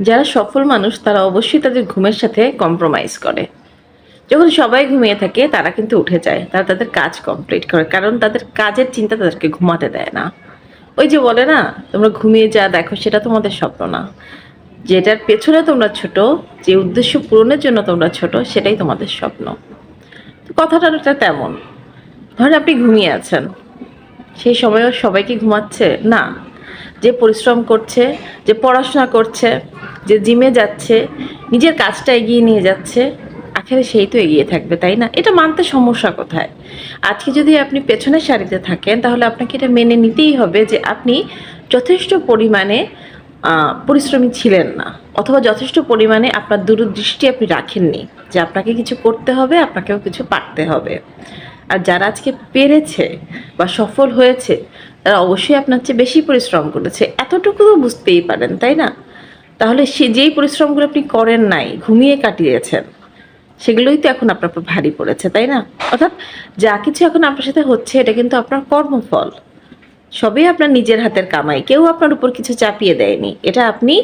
যারা সফল মানুষ, তারা অবশ্যই তাদের ঘুমের সাথে কম্প্রোমাইজ করে। যখন সবাই ঘুমিয়ে থাকে, তারা কিন্তু উঠে যায়। তারা তাদের কাজ কমপ্লিট করে, কারণ তাদের কাজের চিন্তা তাদেরকে ঘুমাতে দেয় না। ওই যে বলে না, তোমরা ঘুমিয়ে যা, দেখো, সেটা তোমাদের স্বপ্ন না। যেটার পেছনে তোমরা ছোট, যে উদ্দেশ্য পূরণের জন্য তোমরা ছোট, সেটাই তোমাদের স্বপ্ন। কথাটা তেমন। ধরেন আপনি ঘুমিয়ে আছেন। সেই সময়ও সবাই কি ঘুমাচ্ছে? না। যে পরিশ্রম করছে, যে পড়াশোনা করছে, যে জিমে যাচ্ছে, নিজের কাজটা এগিয়ে নিয়ে যাচ্ছে, আখেরে সেই তো এগিয়ে থাকবে, তাই না? এটা মানতে সমস্যা কোথায়? আজকে যদি আপনি পেছনের সারিতে থাকেন, তাহলে আপনাকে এটা মেনে নিতেই হবে যে আপনি যথেষ্ট পরিমাণে পরিশ্রমী ছিলেন না, অথবা যথেষ্ট পরিমাণে আপনার দূরদৃষ্টি আপনি রাখেননি যে আপনাকে কিছু করতে হবে, আপনাকেও কিছু পারতে হবে। আর যারা আজকে পেরেছে বা সফল হয়েছে তারা অবশ্যই আপনার চেয়ে বেশি পরিশ্রম করেছে। এতটুকু তো বুঝতেই পারেন, তাই না? তাহলে সে যেই পরিশ্রমগুলো আপনি করেন নাই, ঘুমিয়ে কাটিয়েছেন, সেগুলোই তো এখন আপনার ভারী পড়েছে, তাই না? অর্থাৎ যা কিছু এখন আপনার সাথে হচ্ছে, এটা কিন্তু আপনার কর্মফল। সবই আপনার নিজের হাতের কামাই, কেউ আপনার উপর কিছু চাপিয়ে দেয়নি। এটা আপনি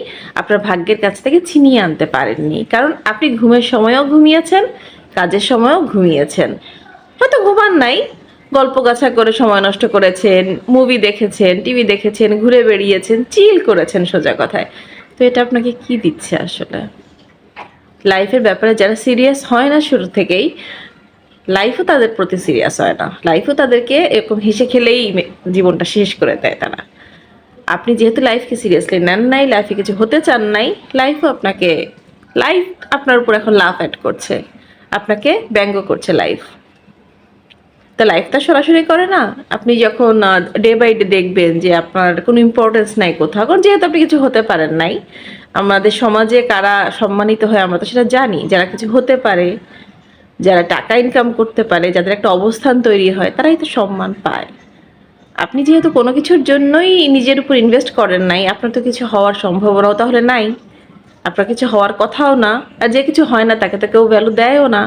আপনার ভাগ্যের কাছ থেকে ছিনিয়ে আনতে পারেননি। কারণ আপনি ঘুমের সময়ও ঘুমিয়েছেন, কাজের সময়ও ঘুমিয়েছেন। হয়তো ঘুমান নাই গল্প গাছা করে সময় নষ্ট করেছেন মুভি দেখেছেন টিভি দেখেছেন, ঘুরে বেরিয়েছেন চিল করেছেন সোজা কথায়। তো এটা আপনাকে কি দিচ্ছে আসলে? লাইফের ব্যাপারে যারা সিরিয়াস হয় না শুরু থেকেই লাইফও তাদের প্রতি সিরিয়াস হয় না। লাইফও তাদেরকে এরকম হেসে খেলেই জীবনটা শেষ করে দেয় তারা। আপনি যেহেতু লাইফকে সিরিয়াসলি নেন নাই লাইফে কিছু হতে চান নাই লাইফও আপনাকে লাইফ আপনার উপর এখন লাভ অ্যাড করছে। আপনাকে ব্যঙ্গ করছে লাইফ তা লাইফটা সরাসরি করে না? আপনি যখন ডে বাই ডে দেখবেন যে আপনার কোনো ইম্পর্টেন্স নাই কোথাও, কারণ যেহেতু আপনি কিছু হতে পারেন নাই, আমাদের সমাজে কারা সম্মানিত হয় আমরা তো সেটা জানি। যারা কিছু হতে পারে, যারা টাকা ইনকাম করতে পারে, যাদের একটা অবস্থান তৈরি হয়, তারাই তো সম্মান পায়। আপনি যেহেতু কোনো কিছুর জন্যই নিজের উপর ইনভেস্ট করেন নাই, আপনার তো কিছু হওয়ার সম্ভাবনাও তাহলে নাই। আপনার কিছু হওয়ার কথাও না, আর যে কিছু হয় না, তাকে তো কেউ ভ্যালু দেয়ও না।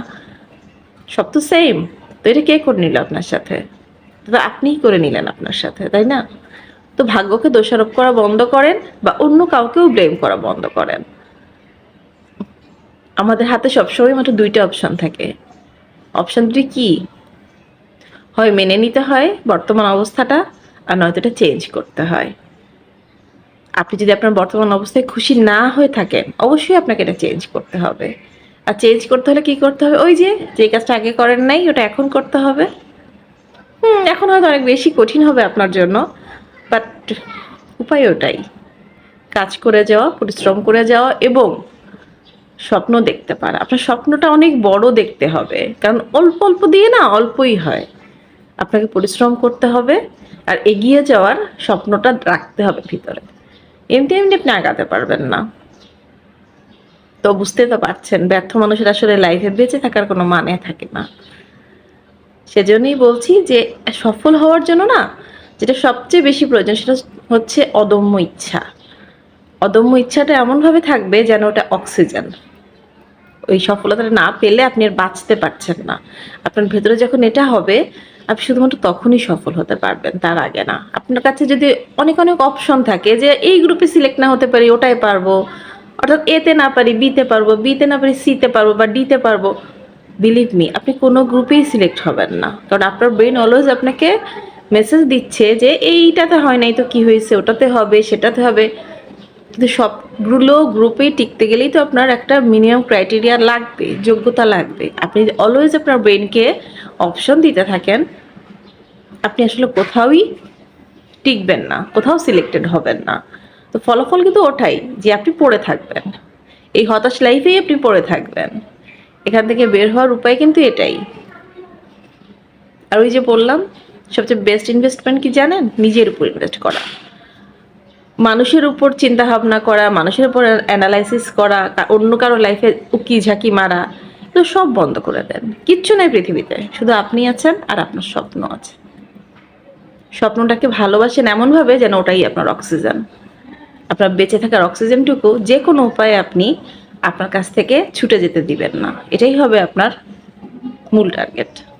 সব তো সেম তো এটা কে করে নিল আপনার সাথে? আপনিই করে নিলেন আপনার সাথে, তাই না? তো ভাগ্যকে দোষারোপ করা বন্ধ করেন বা অন্য কাউকেও ব্লেম করা বন্ধ করেন। আমাদের হাতে সবসময় মাত্র দুইটা অপশন থাকে। অপশন দুটি কি? হয় মেনে নিতে হয় বর্তমান অবস্থাটা আর নয়তো এটা চেঞ্জ করতে হয়। আপনি যদি আপনার বর্তমান অবস্থায় খুশি না হয়ে থাকেন, অবশ্যই আপনাকে এটা চেঞ্জ করতে হবে। আর চেঞ্জ করতে হলে কি করতে হবে? ওই যে যে কাজটা আগে করেন নাই, ওটা এখন করতে হবে। হুম, এখন হয়তো অনেক বেশি কঠিন হবে আপনার জন্য বাট উপায় ওটাই। কাজ করে যাওয়া, পরিশ্রম করে যাওয়া এবং স্বপ্ন দেখতে পারা। আপনার স্বপ্নটা অনেক বড় দেখতে হবে, কারণ অল্প অল্প দিয়ে না অল্পই হয়। আপনাকে পরিশ্রম করতে হবে আর এগিয়ে যাওয়ার স্বপ্নটা রাখতে হবে ভিতরে। এমনি এমনি আপনি আগাতে পারবেন না। তো বুঝতে তো পারছেন, ব্যর্থ মানুষের আসলে লাইফে বেঁচে থাকার কোনো মানে থাকে না। সেজন্যই বলছি যে, সফল হওয়ার জন্য না, যেটা সবচেয়ে বেশি প্রয়োজন সেটা হচ্ছে অদম্য ইচ্ছা। অদম্য ইচ্ছাটা এমনভাবে থাকবে যেন ওটা অক্সিজেন ওই সফলতাটা না পেলে আপনি আর বাঁচতে পারছেন না। আপনার ভেতরে যখন এটা হবে, আপনি শুধুমাত্র তখনই সফল হতে পারবেন, তার আগে না। আপনার কাছে যদি অনেক অনেক অপশন থাকে যে, এই গ্রুপে সিলেক্ট না হতে পারি, ওটাই পারব অর্থাৎ এতে না পারি বিতে পারব বিতে না পারি সিতে পারব বা ডিতে পারব বিলিভ মি আপনি কোনো গ্রুপেই সিলেক্ট হবেন না। কারণ আপনার ব্রেন অলওয়েজ আপনাকে মেসেজ দিচ্ছে যে, এইটাতে হয় নাই তো কি হয়েছে? ওটাতে হবে, সেটাতে হবে। কিন্তু সবগুলো গ্রুপেই টিকতে গেলেই তো আপনার একটা মিনিমাম ক্রাইটেরিয়া লাগবে, যোগ্যতা লাগবে। আপনি অলওয়েজ আপনার ব্রেনকে অপশন দিতে থাকেন, আপনি আসলে কোথাওই টিকবেন না, কোথাও সিলেক্টেড হবেন না। তো ফলাফল কিন্তু ওঠাই যে আপনি পড়ে থাকবেন। এই হতাশ লাইফেই আপনি পড়ে থাকবেন। এখান থেকে বের হওয়ার উপায় কিন্তু এটাই। আর ওই যে বললাম, সবচেয়ে বেস্ট ইনভেস্টমেন্ট কি জানেন? নিজের উপর ইনভেস্ট করা। মানুষের উপর চিন্তা ভাবনা করা, মানুষের উপর অ্যানালাইসিস করা অন্য কারও লাইফে উকি ঝাঁকি মারা, এগুলো সব বন্ধ করে দেন। কিচ্ছু নাই পৃথিবীতে, শুধু আপনি আছেন আর আপনার স্বপ্ন আছে। স্বপ্নটাকে ভালোবাসেন এমনভাবে যেন ওটাই আপনার অক্সিজেন আপনার বেঁচে থাকার অক্সিজেনটুকু যে কোনো উপায়ে আপনি আপনার কাছ থেকে ছুটে যেতে দিবেন না। এটাই হবে আপনার মূল টার্গেট।